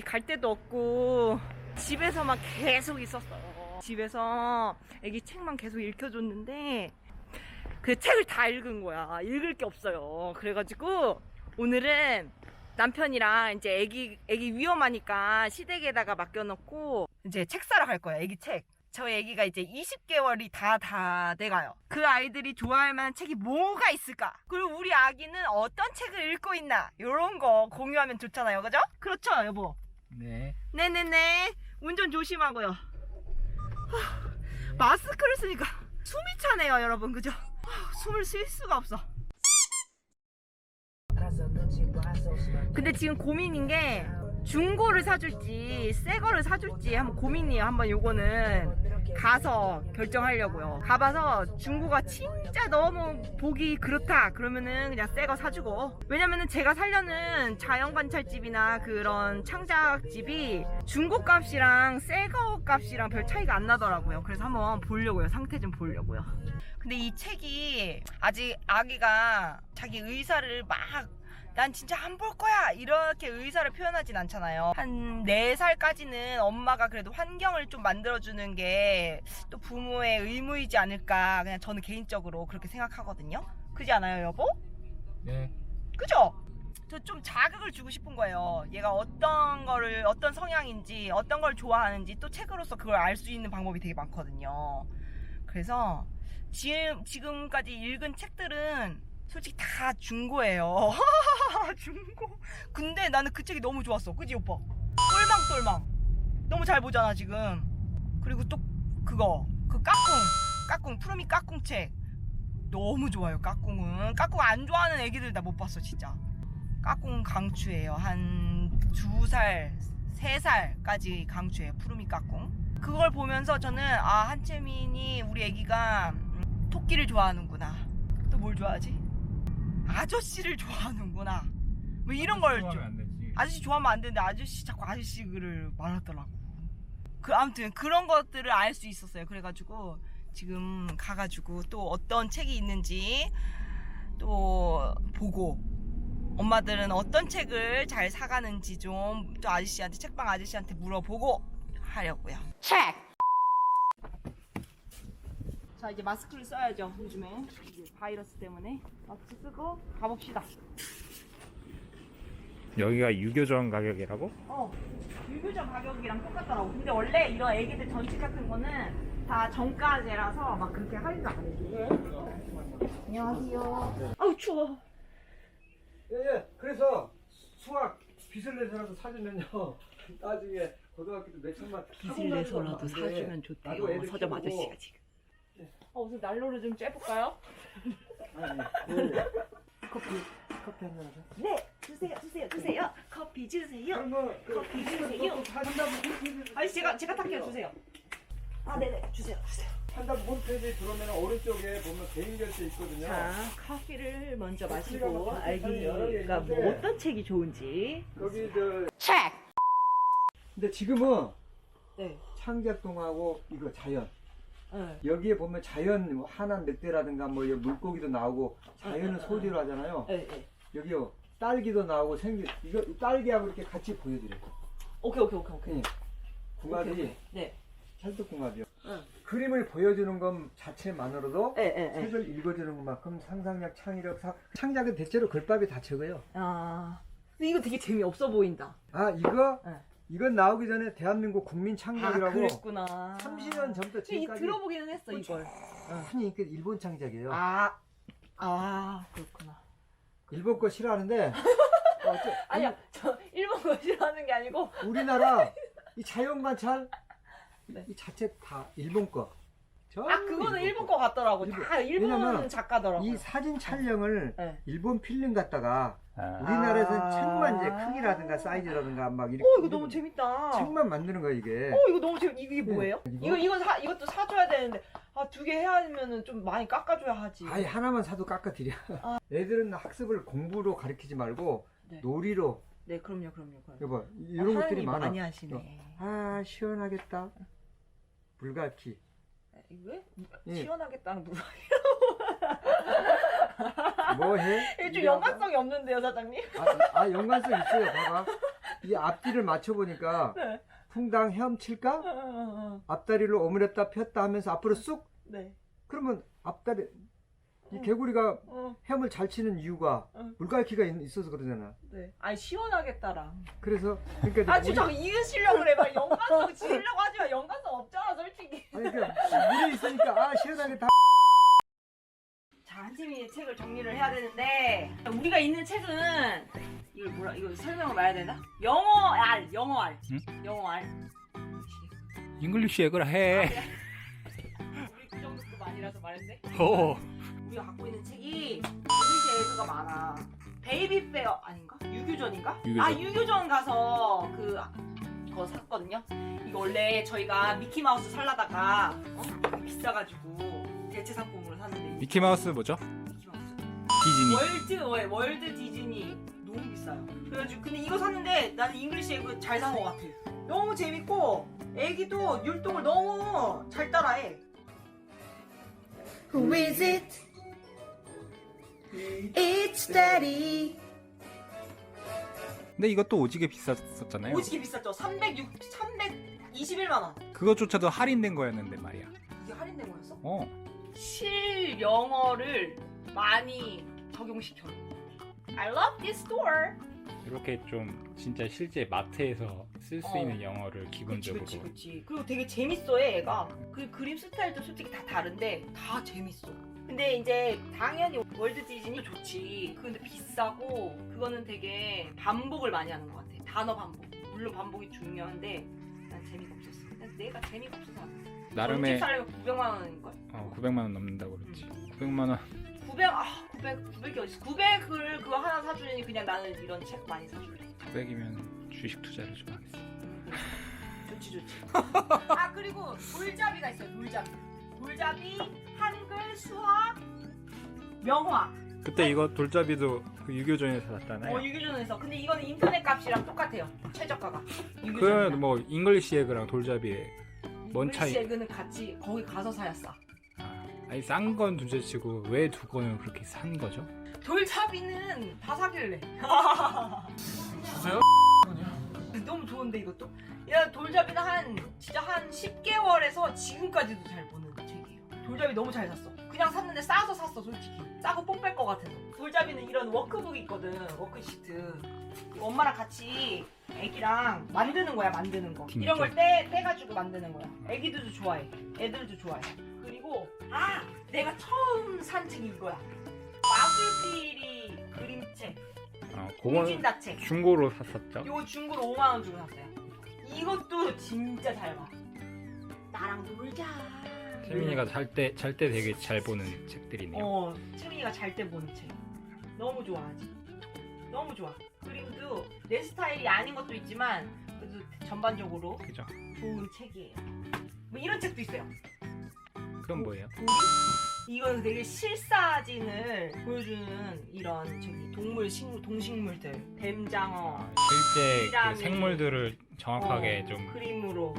어디 갈 데도 없고 집에서만 계속 있었어요. 집에서 애기 책만 계속 읽혀줬는데 그 책을 다 읽은 거야. 읽을 게 없어요. 그래가지고 오늘은 남편이랑 이제 애기 애기 위험하니까 시댁에다가 맡겨놓고 이제 책 사러 갈 거예요. 애기 책. 저희 애기가 이제 20개월이 다 다 돼가요. 그 아이들이 좋아할 만한 책이 뭐가 있을까? 그리고 우리 아기는 어떤 책을 읽고 있나? 이런 거 공유하면 좋잖아요, 그죠? 그렇죠, 여보. 네. 네네네. 운전 조심하고요. 하, 마스크를 쓰니까 숨이 차네요, 여러분, 그죠? 하, 숨을 쉴 수가 없어. 근데 지금 고민인 게 중고를 사줄지 새 거를 사줄지 한번 고민이에요. 한번 요거는 가서 결정하려고요. 가봐서 중고가 진짜 너무 보기 그렇다. 그러면은 그냥 새 거 사주고. 왜냐면은 제가 살려는 자연 관찰집이나 그런 창작집이 중고 값이랑 새 거 값이랑 별 차이가 안 나더라고요. 그래서 한번 보려고요. 상태 좀 보려고요. 근데 이 책이 아직 아기가 자기 의사를 막 난 진짜 안 볼 거야 이렇게 의사를 표현하진 않잖아요 한 4살까지는 엄마가 그래도 환경을 좀 만들어주는 게 또 부모의 의무이지 않을까 그냥 저는 개인적으로 그렇게 생각하거든요 그지 않아요 여보? 네. 그죠? 저 좀 자극을 주고 싶은 거예요 얘가 어떤 거를 어떤 성향인지 어떤 걸 좋아하는지 또 책으로서 그걸 알 수 있는 방법이 되게 많거든요 그래서 지금, 지금까지 읽은 책들은 솔직히 다 중고예요. 중고. 근데 나는 그 책이 너무 좋았어. 그지 오빠? 똘망똘망. 너무 잘 보잖아 지금. 그리고 또 그거 그 까꿍 까꿍 푸르미 까꿍 책 너무 좋아요. 까꿍은 까꿍 안 좋아하는 애기들 다 못 봤어 진짜. 까꿍 강추예요. 한 두 살, 세 살까지 강추예요. 푸르미 까꿍. 그걸 보면서 저는 아 한채민이 우리 애기가 음, 토끼를 좋아하는구나. 또 뭘 좋아하지? 아저씨를 좋아하는구나. 뭐 이런 걸 좀. 좋아하면 안 되지. 아저씨 좋아하면 안 되는데 아저씨 자꾸 아저씨 글을 말하더라고. 그 아무튼 그런 것들을 알 수 있었어요. 그래가지고 지금 가가지고 또 어떤 책이 있는지 또 보고 엄마들은 어떤 책을 잘 사가는지 좀 또 아저씨한테 책방 아저씨한테 물어보고 하려고요. 책. 자 이제 마스크를 써야죠 요즘에 이제 바이러스 때문에 마스크 쓰고 가봅시다. 여기가 유교전 가격이라고? 어, 유교전 가격이랑 똑같더라고. 근데 원래 이런 애기들 전식 같은 거는 다 정가제라서 막 그렇게 할인도 안 해줘. 안녕하세요. 아우 추워. 예, 예. 그래서 수학 빚을 내서라도 사주면요. 나중에 고등학교 때 몇 천만 빚을 내서라도 사주면 좋대요. 나도 애들 서점. 아저씨가 지금. 어, 무슨 난로를 좀 쬐볼까요? 아니, 그 커피 커피 한잔 하자. 네, 주세요, 주세요, 주세요. 커피 주세요. 그 커피 주세요. 아니 제가 제가 탈게요, 주세요. 아, 네네, 주세요, 주세요. 한다고 홈페이지 들어오면 오른쪽에 보면 개인 결제 있거든요. 자, 커피를 먼저 마시고 커피 알기가 뭐 있는데. 어떤 책이 좋은지. 여기 저 책. 근데 지금은 네. 창작동하고 이거 자연 네. 여기에 보면 자연 하남 늑대라든가 뭐 여기 물고기도 나오고 자연을 응, 응, 소재로 하잖아요. 네, 네. 여기요 딸기도 나오고 생기 이거 딸기하고 이렇게 같이 보여드려요. 오케이, 오케이, 오케이, 오케이. 예. 궁합이. 네. 찰떡궁합이요. 응. 그림을 보여주는 것 자체만으로도 네, 네, 네. 책을 읽어주는 것만큼 상상력, 창의력, 사... 창작은 대체로 글밥이 다 적어요. 아. 근데 이거 되게 재미없어 보인다. 아 이거 네. 이건 나오기 전에 대한민국 국민 아, 창작이라고 그랬구나. 30년 전부터 근데 이 지금까지 들어보기는 했어, 이걸. 아니 그 일본 창작이에요. 아. 아, 그렇구나. 일본 거 싫어하는데 어, 저- 아니야, 저 일본 거 싫어하는 게 아니고. 우리나라 이 자연 관찰 네. 이 자체 다 일본 거. 아, 그거는 일본 거 같더라고. 다 일본 왜냐면 작가더라고. 이 사진 촬영을 네. 일본 필름 갖다가 아. 우리나라에서는 아. 책만 이제 크기라든가 사이즈라든가 막 이렇게 어, 이거 너무 재밌다. 책만 만드는 거야 이게. 어, 이거 너무 재밌. 이게 네. 뭐예요? 이거? 이거 이거 사 이것도 사줘야 되는데 아 두 개 해야 하면은 좀 많이 깎아줘야 하지. 아예 하나만 사도 깎아드려. 애들은 학습을 공부로 가르치지 말고 네. 놀이로. 네, 그럼요, 그럼요, 그럼요. 여보 아, 이런 것들이 하나님이 많아. 많이 하시네. 아 시원하겠다. 불갈키. 왜? 예. 시원하겠다는 무슨 뭐 해? 이게 좀 이게 연관성이 없는데요, 사장님? 아, 아 연관성 있어요. 봐봐. 이 앞뒤를 맞춰 보니까 네. 풍당 헤엄칠까? 앞다리를 오므렸다 폈다 하면서 앞으로 쑥 네. 그러면 앞다리 이 어. 개구리가 어, 헤엄을 잘 치는 이유가 어. 물갈퀴가 있- 있어서 그러잖아. 네. 아니 시원하겠다라. 그래서 그러니까 아 이제 진짜 이으시려고 그래. 막 연관성 지으려고 하지 마. 연관성 없잖아, 솔직히. 아니 그 물이 있으니까 아 시원하게 다. 자, 한팀이 책을 정리를 해야 되는데 우리가 있는 책은 이걸 뭐라 이거 설명을 말해야 되나? 영어 알, 영어 알, 응? 영어 알. 잉글리시 얘기를 해. 우리 그 정도도 아니라서 말했네. 어. 우리가 갖고 있는 책이 인글리시 에그가 많아. 베이비 페어 아닌가? 유교전인가? 유교전. 아 유교전 가서 그 그거 샀거든요. 이거 원래 저희가 미키 마우스 살라다가 어? 비싸가지고 대체 상품으로 샀는데 미키 마우스 뭐죠? 미키 마우스. 디즈니. 월드 월- 월드 디즈니 너무 비싸요. 그래가지고 근데 이거 샀는데 나는 잉글리시 에그 잘산 것 같아. 너무 재밌고 애기도 율동을 너무 잘 따라해. Who is it? It's Daddy. 근데 이것도 오지게 비쌌었잖아요. 오지게 비쌌죠. 306 321만 원. 그것조차도 할인된 거였는데 말이야. 이게 할인된 거였어? 어. 실 영어를 많이 적용시켜. I love this store. 이렇게 좀 진짜 실제 마트에서 쓸 수 어. 있는 영어를 그치 기본적으로. 그치 그치. 그리고 되게 재밌어 얘가. 그 그림 스타일도 솔직히 다 다른데 다 재밌어. 근데 이제 당연히 월드 디즈니 좋지. 근데 비싸고 그거는 되게 반복을 많이 하는 것 같아. 단어 반복. 물론 반복이 중요한데 난 재미가 없었어. 그냥 내가 재미가 없어서 안. 나름의 살려면 900만 원인걸? 어, 900만 원 넘는다고 그랬지. 900만 원. 900, 아, 900, 900이 어딨어. 900을 그거 하나 사주니 그냥 나는 이런 책 많이 사줄래. 900이면 주식 투자를 좀 하겠어. 좋지, 좋지. 아, 그리고 돌잡이가 있어요, 돌잡이. 돌잡이, 한글, 수학, 명화. 그때 이거 돌잡이도 그 유교전에서 샀잖아요. 어, 유교전에서. 근데 이거는 인터넷 값이랑 똑같아요. 최저가가. 그 유교전이랑. 뭐 잉글리시 에그랑 돌잡이의 뭔 차이? 에그는 같이 거기 가서 사야 싸. 아, 아니 싼 건 둘째치고 왜두 건을 그렇게 산 거죠? 돌잡이는 다 사길래. 주세요? 너무 좋은데 이것도? 야 돌잡이는 한 진짜 한 10개월에서 지금까지도 잘 보는 책이에요. 돌잡이 너무 잘 샀어. 그냥 샀는데 싸서 샀어 솔직히. 싸고 뽕뺄 것 같아서. 돌잡이는 이런 워크북 있거든. 워크시트. 이거 엄마랑 같이 애기랑 만드는 거야 만드는 거. 딩 이런 걸? 떼, 떼가지고 만드는 거야. 애기들도 좋아해. 애들도 좋아해. 그리고 아 내가 처음 산 책이 이거야. 마술피리 그림책. 어, 공진 그건 다책. 중고로 샀었죠. 이거 중고로 5만 원 주고 샀어요. 이것도 진짜 잘 봐. 나랑 놀자. 태민이가 잘 때 잘 때 되게 잘 보는 책들이네요. 어, 채민이가 잘 때 보는 책. 너무 좋아하지. 너무 좋아. 그림도 내 스타일이 아닌 것도 있지만 그래도 전반적으로 그죠? 좋은 책이에요. 뭐 이런 책도 있어요. 그건 뭐예요? 우리 이건 되게 실사진을 보여주는 이런 저기 동물 식물 동식물들 뱀장어 아, 실제 피라미. 그 생물들을 정확하게 어, 좀 그림으로.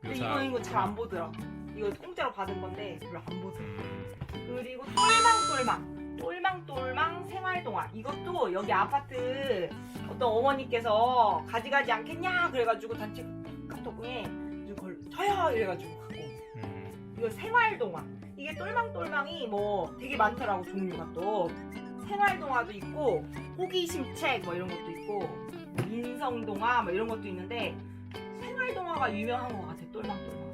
근데 묘사. 이거 이거 잘 안 보더라. 이거 공짜로 받은 건데 별로 안. 음, 그리고 똘망똘망 똘망똘망 생활동화. 이것도 여기 아파트 어떤 어머니께서 가져가지 않겠냐 그래가지고 단체 카톡에 이걸 저요 이래가지고 갖고 음, 이거 생활동화. 이게 똘망똘망이 뭐 되게 많더라고 종류가 또. 생활동화도 있고 호기심책 뭐 이런 것도 있고 뭐 인성동화 뭐 이런 것도 있는데 생활동화가 유명한 것 같아 똘망똘망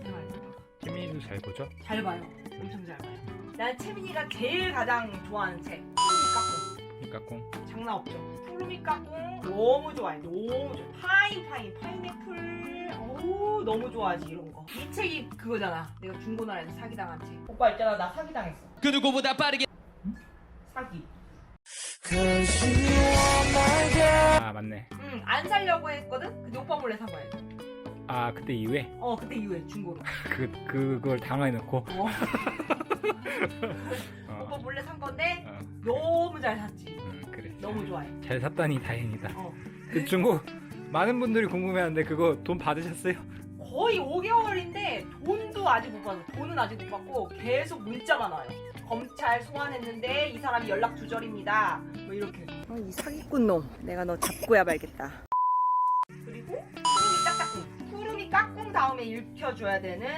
태민이도 잘 보죠? 잘 봐요. 엄청 잘 봐요. 난 채민이가 제일 가장 좋아하는 책. 푸르미 꽁. 까꿍. 장난 없죠. 푸르미 까꿍 너무 좋아해. 너무 좋아. 파인 파인 파인애플. 어우 너무 좋아하지 이런 거. 이 책이 그거잖아. 내가 중고나라에서 사기당한 책. 오빠 있잖아 나 사기당했어. 그 누구보다 빠르게 사기. 아 맞네. 응, 안 살려고 했거든? 근데 오빠 몰래 산 거야. 아 그때 이후에 어, 그때 이후에 중고로. 그 그걸 당해놓고. 어. 오빠 어, 몰래 산 건데 어, 너무 잘 샀지. 음, 그래. 너무 좋아해. 잘 샀다니 다행이다. 어. 그 중고 많은 분들이 궁금해하는데 그거 돈 받으셨어요? 거의 5개월인데 돈도 아직 못 받았어. 돈은 아직 못 받고 계속 문자만 와요. 검찰 잘 소환했는데 이 사람이 연락 두절입니다. 뭐 이렇게. 어, 이 사기꾼 놈. 내가 너 잡고야 말겠다. 짝짝꿍. 깍꿍 다음에 읽혀줘야 되는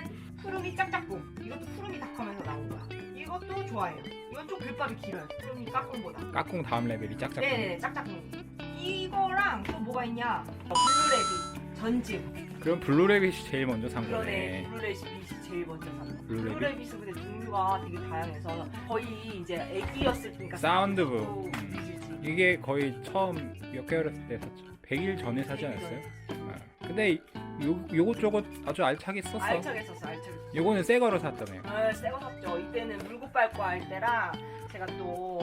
푸르미 짝짝꿍. 이것도 푸르미 닷컴에서 나온 거야. 이것도 좋아해요. 이건 좀 글밥이 길어요. 푸르미 깍꿍보다. 까꿍 다음 레벨이 짝짝. 네네네 짝짝꿍. 이거랑 또 뭐가 있냐? 어, 블루레비 전집. 그럼 블루레빗이 제일 먼저 산 그러네. 거네. 블루레빗이 제일 먼저 산 거. 블루레빗? 블루레빗은 근데 종류가 되게 다양해서 거의 이제 애기였을 때니까 사운드북. 음. 이게 거의 처음 몇 개월 했을 때 샀죠. 100일 전에 사지 않았어요? 아, 근데 요 요것저것 아주 알차게 썼어. 알차게 썼어 알차게 썼어. 요거는 새 거로 샀다며요. 아, 새거 샀죠. 이때는 물고 밟고 할 때랑 제가 또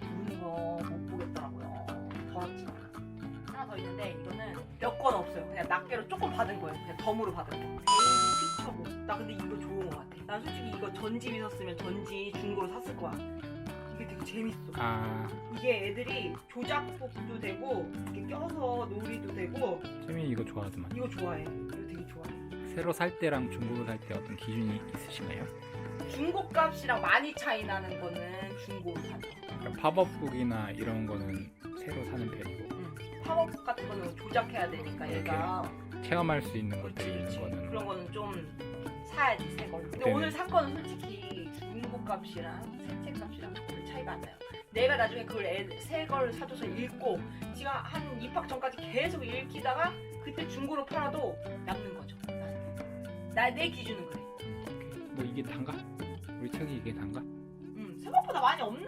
부르는 거못 보겠더라고요. 더웠지. 하나 더 있는데 이거는 몇 건 없어요. 그냥 낱개로 조금 받은 거예요. 그냥 덤으로 받은 거. 베이비 픽처북. 나 근데 이거 좋은 거 같아. 난 솔직히 이거 전집 있었으면 전지 중고로 샀을 거야. 이게 되게 재밌어. 아, 이게 애들이 조작법도 되고 이렇게 껴서 놀이도 되고 쌤이 이거 좋아하더만. 이거 좋아해. 이거 되게 좋아해. 새로 살 때랑 중고로 살 때 어떤 기준이 있으신가요? 중고 값이랑 많이 차이 나는 거는 중고로 사죠. 그러니까 팝업북이나 이런 거는 새로 사는 편이고 팝업 같은 거는 조작해야 되니까 얘가 체험할 수 있는 것들이 그렇지, 있는 그렇지. 거는 그런 거는 좀 사야지 새 걸. 근데 네네. 오늘 산 거는 솔직히 중고 값이랑 새채 값이랑 별 차이가 안 나요. 내가 나중에 그걸 애, 새걸 사줘서 읽고 지금 한 입학 전까지 계속 읽히다가 그때 중고로 팔아도 남는 거죠. 나 내 기준은 그래. 뭐 이게 단가? 우리 책이 이게 단가? 음, 생각보다 많이 없는